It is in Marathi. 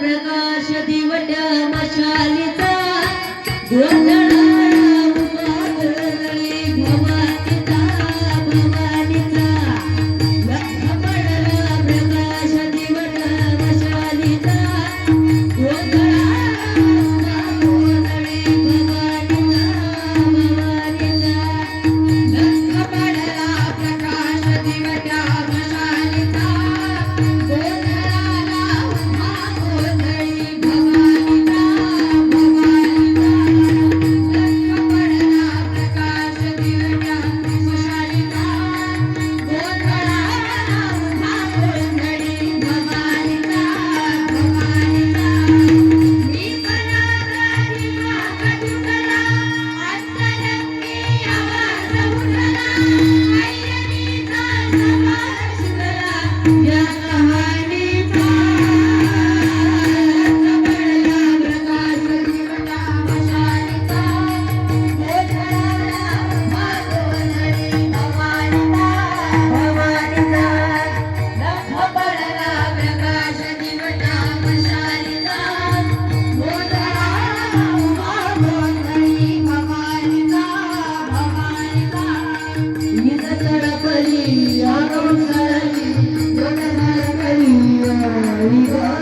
Prakash tweet मशालीचा Hallelujah.